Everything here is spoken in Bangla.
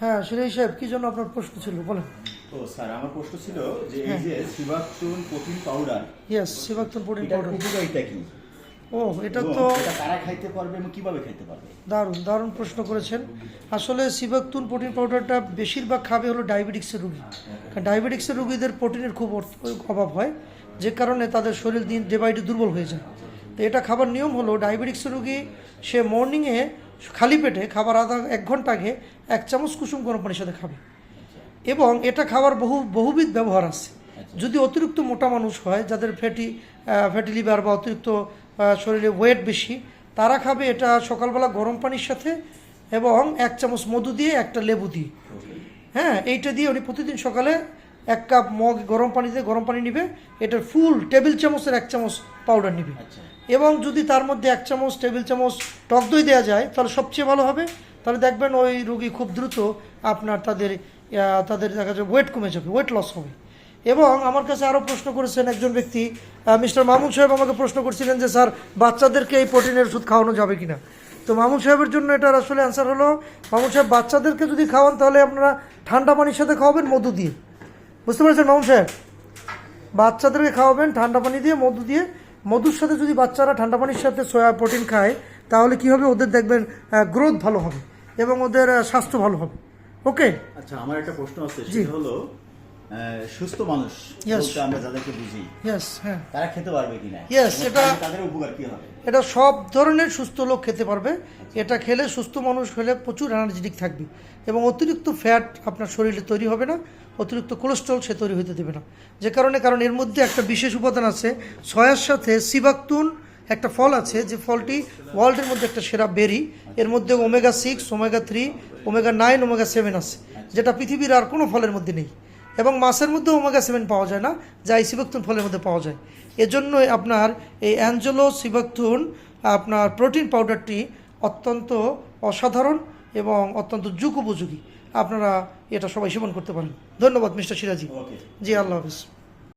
হ্যাঁ সিরাই সাহেব কি জন্য আপনার প্রশ্ন ছিল? বলেন। তো স্যার আমার প্রশ্ন ছিল যে হ্যাঁ। এই যে sea buckthorn protein powder yes sea buckthorn protein powder. উপকারিতা কি? ও এটা তো কারা খাইতে পারবে এবং কীভাবে খাইতে পারবে? দারুণ দারুণ প্রশ্ন করেছেন। আসলে সিবাক্তুন প্রোটিন পাউডারটা বেশিরভাগ খাবে হলো ডায়াবেটিক্সের রুগী। কারণ ডায়াবেটিক্সের রুগীদের প্রোটিনের খুব অভাব হয় যে কারণে তাদের শরীর দিন ডে বাই ডে দুর্বল হয়ে যায়। তো এটা খাবার নিয়ম হলো ডায়াবেটিক্সের রুগী সে মর্নিংয়ে খালি পেটে খাবার আধা এক ঘণ্টা আগে এক চামচ কুসুম গরম পানির সাথে খাবে। এবং এটা খাওয়ার বহু, বহুবিধ ব্যবহার আছে। যদি অতিরিক্ত মোটা মানুষ হয়, যাদের ফ্যাটি ফ্যাটি লিভার বা অতিরিক্ত শরীরে ওয়েট বেশি, তারা খাবে এটা সকালবেলা গরম পানির সাথে এবং এক চামচ মধু দিয়ে একটা লেবু দিয়ে। হ্যাঁ এইটা দিয়ে উনি প্রতিদিন সকালে এক কাপ মগ গরম পানিতে গরম পানি নিবে এটার ফুল টেবিল চামচের এক চামচ পাউডার নিবে। আচ্ছা। এবং যদি তার মধ্যে এক চামচ টেবিল চামচ টক দই দেওয়া যায় তাহলে সবচেয়ে ভালো হবে। তাহলে দেখবেন ওই রুগী খুব দ্রুত আপনার তাদের তাদের দেখা যাবে ওয়েট কমে যাবে ওয়েট লস হবে। এবং আমার কাছে আরও প্রশ্ন করেছেন একজন ব্যক্তি মিস্টার মামুন সাহেব আমাকে প্রশ্ন করছিলেন যে স্যার বাচ্চাদেরকে এই প্রোটিনের ওষুধ খাওয়ানো যাবে কি না তো মামুন সাহেবের জন্য এটার আসলে অ্যান্সার হলো মামুন সাহেব বাচ্চাদেরকে যদি খাওয়ান তাহলে আপনারা ঠান্ডা পানির সাথে খাওয়াবেন মধু দিয়ে। বুঝতে পারছেন মামুন সাহেব? বাচ্চাদেরকে খাওয়াবেন ঠান্ডা পানি দিয়ে মধু দিয়ে। মধুর সাথে যদি বাচ্চারা ঠান্ডা পানির সাথে সয়া প্রোটিন খায় তাহলে কি হবে? ওদের দেখবেন গ্রোথ ভালো হবে এবং ওদের স্বাস্থ্য ভালো হবে। ওকে? আচ্ছা আমার একটা প্রশ্ন আছে জি। সেটা হলো সুস্থ মানুষ আমরা যাদেরকে বুঝি হ্যাঁ। তারা খেতে পারবে কিনা এটা- তাদের- তাদের উপকার কি হবে? এটা সব ধরনের সুস্থ লোক খেতে পারবে। এটা খেলে সুস্থ মানুষ খেলে প্রচুর এনার্জেটিক থাকবে এবং অতিরিক্ত ফ্যাট আপনার শরীরে তৈরি হবে না। অতিরিক্ত কোলেস্ট্রল সে তৈরি হতে দেবে না। যে কারণে, কারণ এর মধ্যে একটা বিশেষ উপাদান আছে, সয়ার সাথে সিবাক্তুন একটা ফল আছে, যে ফলটি ওয়ার্ল্ডের মধ্যে একটা সেরা বেরি। এর মধ্যে omega six omega three omega nine omega seven আছে, যেটা পৃথিবীর আর কোনো ফলের মধ্যে নেই। এবং মাছের মধ্যে ওমেগা সেভেন পাওয়া যায় না, যা এই সিবাক্তুন ফলের মধ্যে পাওয়া যায়। এজন্যই আপনার এই অ্যাঞ্জেলো সিবাক্তুন, আপনার প্রোটিন পাউডারটি অত্যন্ত অসাধারণ এবং অত্যন্ত যুগ উপযোগী আপনারা এটা সবাই সেবন করতে পারেন। ধন্যবাদ মিস্টার সিরাজি। জি আল্লাহ হাফিজ।